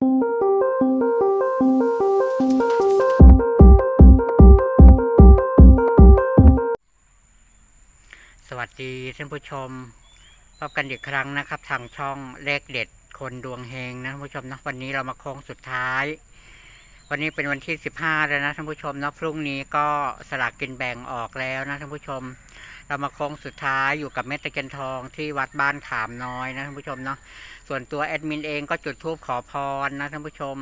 สวัสดีท่านผู้ชม พบกันอีกครั้งนะครับ ทางช่องเลขเด็ดคนดวงเฮงนะท่านผู้ชมนะวันนี้เรามาโค้งสุดท้าย วันนี้เป็นวันที่15แล้วนะท่านผู้ชมนะพรุ่งนี้ก็สลากกินแบ่งออกแล้วนะท่านผู้ชม เรามาโค้งสุดท้ายอยู่กับเม็ดตะเกียนทองที่วัดบ้านขามน้อยนะท่านผู้ชมเนาะส่วนตัวแอดมินเองก็จุดธูปขอพรนะท่านผู้ชม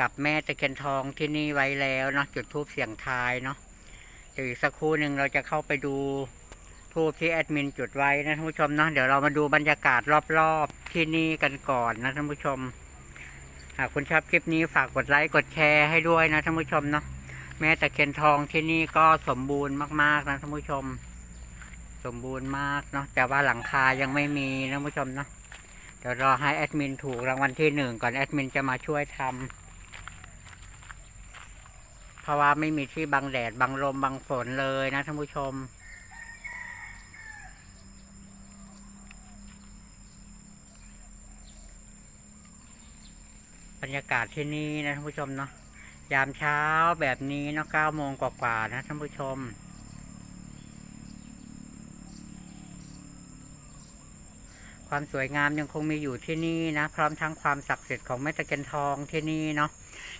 กับแม่ตะเกียนทองที่นี่ไว้แล้วเนาะจุดธูปเสียงทายเนาะเดี๋ยวอีกสักครู่หนึ่งเราจะเข้าไปดูทูบที่แอดมินจุดไว้นะท่านผู้ชมเนาะเดี๋ยวเรามาดูบรรยากาศรอบๆที่นี่กันก่อนนะท่านผู้ชมหากคุณชอบคลิปนี้ฝากกดไลค์กดแชร์ให้ด้วยนะท่านผู้ชมเนาะแม้แต่เคียนทองที่นี่ก็สมบูรณ์มากๆนะท่านผู้ชม สมบูรณ์มากเนาะแต่ว่าหลังคายังไม่มีนะท่านผู้ชมเนาะเดี๋ยวรอให้แอดมินถูกรางวัลที่หนึ่งก่อนแอดมินจะมาช่วยทำเพราะว่าไม่มีที่บังแดดบังลมบังฝนเลยนะท่านผู้ชมบรรยากาศที่นี่นะท่านผู้ชมเนาะยามเช้าแบบนี้เนาะเก้าโมงกว่าๆนะท่านผู้ชม ความสวยงามยังคงมีอยู่ที่นี่นะ พร้อมทั้งความศักดิ์สิทธิ์ของแม่ตะเคียนทองที่นี่เนาะ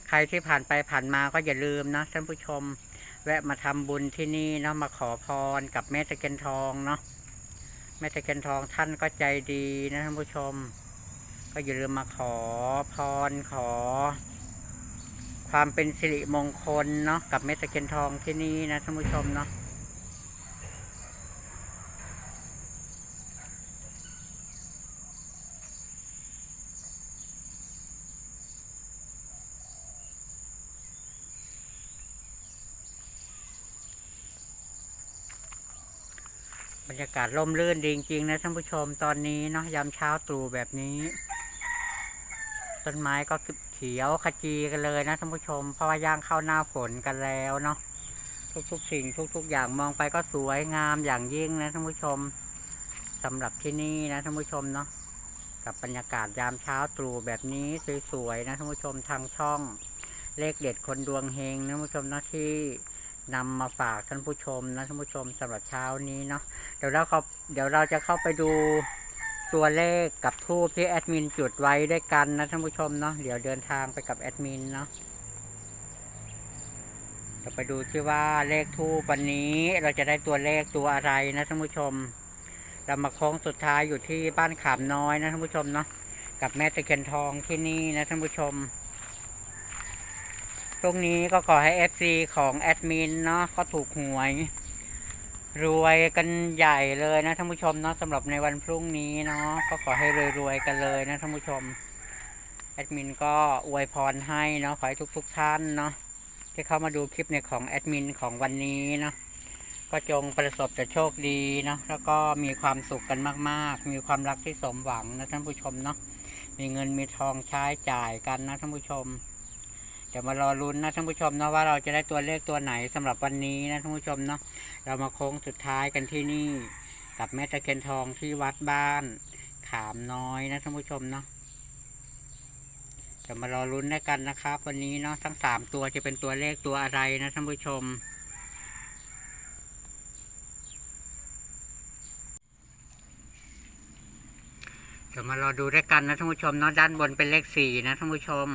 ใครที่ผ่านไปผ่านมาก็อย่าลืมนะท่านผู้ชม แวะมาทำบุญที่นี่เนาะมาขอพรกับแม่ตะเคียนทองเนาะแม่ตะเคียนทองท่านก็ใจดีนะท่านผู้ชม ก็อย่าลืมมาขอพรขอ ความเป็นสิริมงคลเนาะกับเม็ดตะเคียนทองที่นี่นะท่านผู้ชมเนาะ บรรยากาศร่มรื่นดีจริงๆนะท่านผู้ชมตอนนี้เนาะยามเช้าตรู่แบบนี้ ต้นไม้ก็เขียวขจีกันเลยนะท่านผู้ชม เพราะว่าย่างเข้าหน้าฝนกันแล้วเนาะทุกๆสิ่งทุก ๆ อย่างมองไปก็สวยงามอย่างยิ่งนะท่านผู้ชมสำหรับที่นี่นะท่านผู้ชมเนาะกับบรรยากาศยามเช้าตรู่แบบนี้สวยๆนะท่านผู้ชมทางช่องเลขเด็ดคนดวงเฮงนะท่านผู้ชมเนาะที่ นำมาฝากท่านผู้ชมนะท่านผู้ชมสำหรับเช้านี้เนาะเดี๋ยวเราเขาเดี๋ยวเราจะเข้าไปดูตัวเลขกับทูบที่แอดมินจุดไว้ด้วยกันนะท่านผู้ชมเนาะเดี๋ยวเดินทางไปกับแอดมินเนาะเดี๋ยวไปดูที่ว่าเลขทูบวันนี้เราจะได้ตัวเลขตัวอะไรนะท่านผู้ชม เรามาโค้งสุดท้ายอยู่ที่บ้านขามน้อยนะท่านผู้ชมเนาะกับแม่ตะเคียนทองที่นี่นะท่านผู้ชม ตรงนี้ก็ขอให้เอฟซีของแอดมินเนาะก็ถูกหวย รวยกันใหญ่เลยนะท่านผู้ชมเนาะสำหรับในวันพรุ่งนี้เนาะก็ขอให้รวยๆกันเลยนะท่านผู้ชม แอดมินก็อวยพรให้เนาะขอให้ทุกๆท่านเนาะที่เข้ามาดูคลิปในของแอดมินของวันนี้เนาะก็จงประสบแต่โชคดีเนาะแล้วก็มีความสุขกันมากๆ มีความรักที่สมหวังนะท่านผู้ชมเนาะมีเงินมีทองใช้จ่ายกันนะท่านผู้ชม ดี๋ยวมารอลุ้นนะท่านผู้ชมเนาะว่าเราจะได้ตัวเลขตัวไหนสำหรับวันนี้นะท่านผู้ชมเนาะเรามาโค้งสุดท้ายกันที่นี่ กับแม่ตะเคียนทองที่วัดบ้านขามน้อยนะท่านผู้ชมเนาะจะมารอลุ้นด้วยกันนะครับ วันนี้เนาะทั้งสามตัวจะเป็นตัวเลขตัวอะไรนะท่านผู้ชมเดี๋ยวมารอดูด้วยกันนะท่านผู้ชมเนาะด้านบนเป็นเลขสี่นะท่านผู้ชม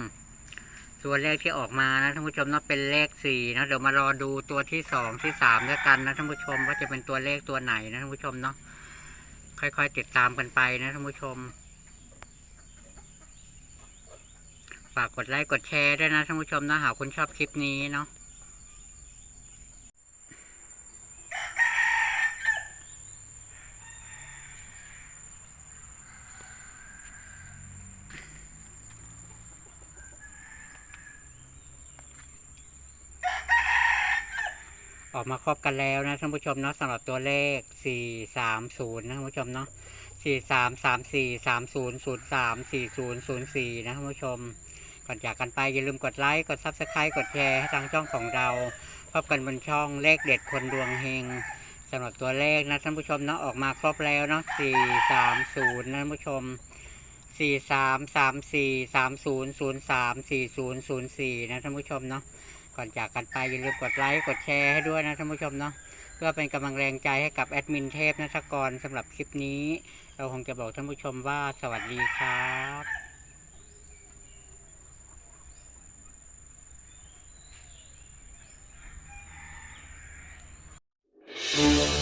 ตัวเลขที่ออกมานะท่านผู้ชมนะเป็นเลขสี่นะเดี๋ยวมารอดูตัวที่สองที่สามด้วยกันนะท่านผู้ชมว่าจะเป็นตัวเลขตัวไหนนะท่านผู้ชมเนาะค่อยๆติดตามกันไปนะท่านผู้ชม ฝากกดไลค์กดแชร์ด้วยนะท่านผู้ชมนะหากคุณชอบคลิปนี้เนาะ ออกมาครบกันแล้วนะท่านผู้ชมเนาะสำหรับตัวเลขสี่สามศูนย์นะท่านผู้ชมเนาะสี่สามสามสี่สามศูนย์ศูนย์สามสี่ศูนย์ศูนย์สี่นะท่านผู้ชม ก่อนจากกันไปอย่าลืมกดไลค์ กดซับสไครต์กดแชร์ให้ทางช่องของเรา พบกันบนช่องเลขเด็ดคนดวงเฮงสำหรับตัวเลขนะท่านผู้ชมเนาะออกมาครบแล้วเนาะสี่สามศูนย์นะท่านผู้ชมสี่สามสามสี่สามศูนย์ศูนย์สามสี่ศูนย์ศูนย์สี่นะท่านผู้ชมเนาะ ก่อนจากกันไปอย่าลืมกดไลค์กดแชร์ให้ด้วยนะท่านผู้ชมเนาะเพื่อเป็นกำลังแรงใจให้กับแอดมินเทพนัทกรสำหรับคลิปนี้ เราคงจะบอกท่านผู้ชมว่าสวัสดีครับ